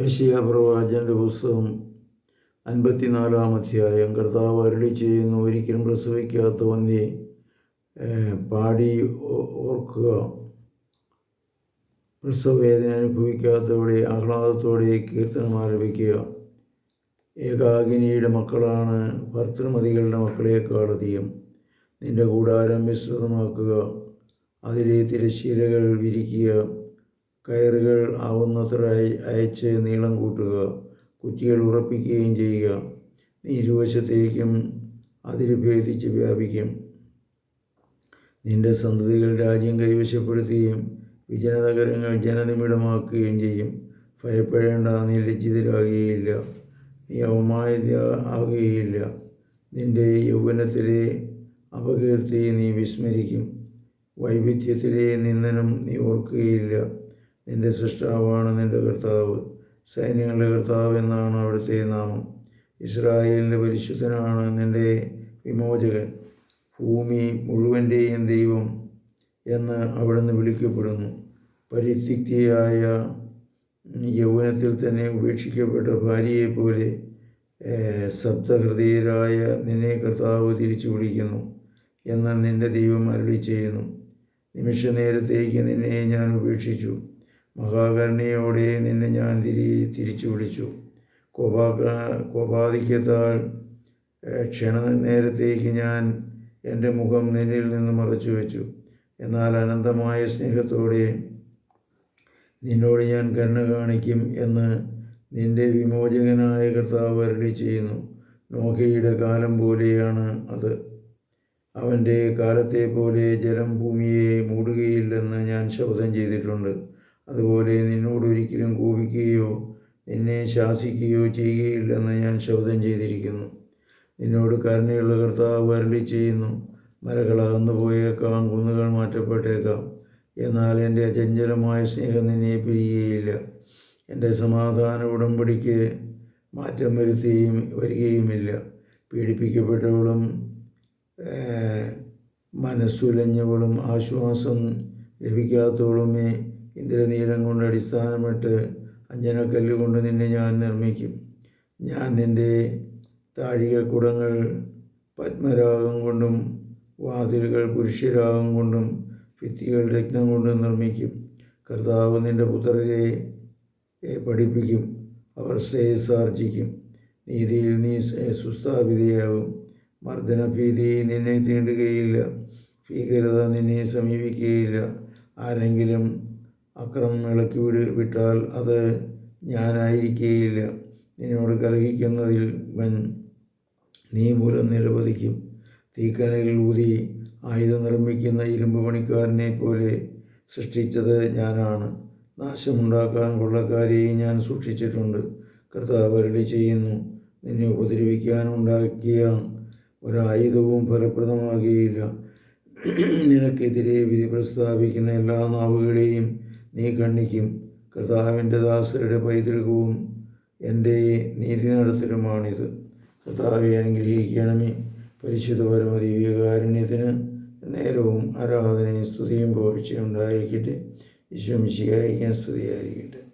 യശയ പ്രവാചന്റെ പുസ്തകം അൻപത്തിനാലാം അധ്യായം. കർത്താവ് അരുളി ചെയ്യുന്നു ഒരിക്കലും പ്രസവിക്കാത്ത വന്നി പാടി ഓർക്കുക. പ്രസവവേദന അനുഭവിക്കാത്തവിടെ ആഹ്ലാദത്തോടെ കീർത്തനം ആരംഭിക്കുക. ഏകാഗിനിയുടെ മക്കളാണ് ഭർത്തൃമതികളുടെ മക്കളേക്കാൾ അധികം. നിന്റെ കൂടാരം വിസ്തൃതമാക്കുക. അതിലെ തിരശ്ശീലകൾ വിരിക്കുക. കയറുകൾ ആവുന്നത്ര അയ- അയച്ച് നീളം കൂട്ടുക കുറ്റികൾ ഉറപ്പിക്കുകയും ചെയ്യുക. നീ ഇരുവശത്തേക്കും ഭേദിച്ച് വ്യാപിക്കും. നിന്റെ സന്തതികൾ രാജ്യം കൈവശപ്പെടുത്തുകയും വിജനനഗരങ്ങൾ ജനനിമിടമാക്കുകയും ചെയ്യും. ഭയപ്പെടേണ്ട നീ ലജ്ജിതരാകുകയില്ല. നീ അവമാനിത ആകുകയില്ല നിന്റെ യൗവനത്തിലെ അപകീർത്തി നീ വിസ്മരിക്കും. വൈവിധ്യത്തിലെ നിന്ദനം നീ ഓർക്കുകയില്ല. നിന്റെ സൃഷ്ടാവാണ് നിന്റെ കർത്താവ്. സൈന്യങ്ങളുടെ കർത്താവ് എന്നാണ് അവിടുത്തെ നാമം. ഇസ്രായേലിന്റെ പരിശുദ്ധനാണ് നിന്റെ വിമോചകൻ. ഭൂമി മുഴുവന്റെയും ദൈവം എന്ന് അവിടുന്ന് വിളിക്കപ്പെടുന്നു. പരിത്യക്തിയായ യൗവനത്തിൽ തന്നെ ഉപേക്ഷിക്കപ്പെട്ട ഭാര്യയെപ്പോലെ സപ്തഹൃദയരായ നിന്നെ കർത്താവ് തിരിച്ചു വിളിക്കുന്നു എന്ന് നിന്റെ ദൈവം അരുളി ചെയ്യുന്നു നിമിഷ നേരത്തേക്ക് നിന്നെ ഞാൻ ഉപേക്ഷിച്ചു. മഹാകരുണയോടെ നിന്നെ ഞാൻ തിരി തിരിച്ചു വിളിച്ചു. കോപാക കോപാധിക്യത്താൽ ക്ഷണ നേരത്തേക്ക് ഞാൻ എന്റെ മുഖം നിന്നിൽ നിന്ന് മറച്ചു വെച്ചു. എന്നാൽ അനന്തമായ സ്നേഹത്തോടെ നിന്നോട് ഞാൻ കരുണ കാണിക്കും എന്ന് നിന്റെ വിമോചകനായ കർത്താവ് അരുളി ചെയ്യുന്നു. നോഹയുടെ കാലം പോലെയാണ് അത്. അവന്റെ കാലത്തെ പോലെ ജലം ഭൂമിയെ മൂടുകയില്ലെന്ന് ഞാൻ ശബ്ദം ചെയ്തിട്ടുണ്ട്. അതുപോലെ നിന്നോട് ഒരിക്കലും കോപിക്കുകയോ നിന്നെ ശാസിക്കുകയോ ചെയ്യുകയില്ലെന്ന് ഞാൻ ശബ്ദം ചെയ്തിരിക്കുന്നു. നിന്നോട് കരുണയുള്ള കർത്താവ് വരളി ചെയ്യുന്നു മലകൾ പോയേക്കാം കുന്നുകൾ മാറ്റപ്പെട്ടേക്കാം. എന്നാൽ എന്റെ അചഞ്ചലമായ സ്നേഹം നിന്നെ പിരിയുകയില്ല. എന്റെ സമാധാന ഉടമ്പടിക്ക് മാറ്റം വരുത്തുകയും വരികയുമില്ല. പീഡിപ്പിക്കപ്പെട്ടവളും മനസ്സുലഞ്ഞവളും ആശ്വാസം ലഭിക്കാത്തവളുമേ ഇന്ദ്രനീലം കൊണ്ട് അടിസ്ഥാനമിട്ട് അഞ്ജനക്കല്ല് കൊണ്ട് നിന്നെ ഞാൻ നിർമ്മിക്കും. ഞാൻ നിന്റെ താഴികക്കുടങ്ങൾ പത്മരാഗം കൊണ്ടും വാതിലുകൾ പുരുഷരാഗം കൊണ്ടും ഭിത്തികൾ രത്നം കൊണ്ടും നിർമ്മിക്കും. കർത്താവ് നിന്റെ പുത്രരെ പഠിപ്പിക്കും. അവർ ശ്രേയസ് ആർജിക്കും. നീതിയിൽ നീ സുസ്ഥാപിതയാകും മർദ്ദനഭീതി നിന്നെ തീണ്ടുകയില്ല. ഭീകരത നിന്നെ സമീപിക്കുകയില്ല. ആരെങ്കിലും അക്രമം ഇളക്കി വിട് വിട്ടാൽ അത് ഞാനായിരിക്കുകയില്ല നിന്നോട് കലഹിക്കുന്നതിൽ വൻ നീ മൂലം നിരവധിക്കും. തീക്കനലിൽ ഊതി ആയുധം നിർമ്മിക്കുന്ന ഇരുമ്പ് പണിക്കാരനെ പോലെ സൃഷ്ടിച്ചത് ഞാനാണ്. നാശമുണ്ടാക്കാൻ കൊള്ളക്കാരെയും ഞാൻ സൂക്ഷിച്ചിട്ടുണ്ട്. കർത്താവ് അരുളി ചെയ്യുന്നു. നിന്നെ ഉപദ്രവിക്കാനുണ്ടാക്കിയ ഒരായുധവും ഫലപ്രദമാകുകയില്ല നിനക്കെതിരെ വിധി പ്രസ്താവിക്കുന്ന എല്ലാ നാവുകളെയും നീ കണ്ണിക്കും കർത്താവിന്റെ ദാസരുടെ പൈതൃകവും എന്റെ നീതി നടത്തലുമാണിത് കർത്താവെ അനുഗ്രഹിക്കണമേ. പരിശുദ്ധ പരമദിവ്യകാരുണ്യത്തിന് നേരവും ആരാധനയും സ്തുതിയും പോഴ്ചയും ഉണ്ടായിരിക്കട്ടെ. ഈശോ സ്തുതിയായിരിക്കട്ടെ.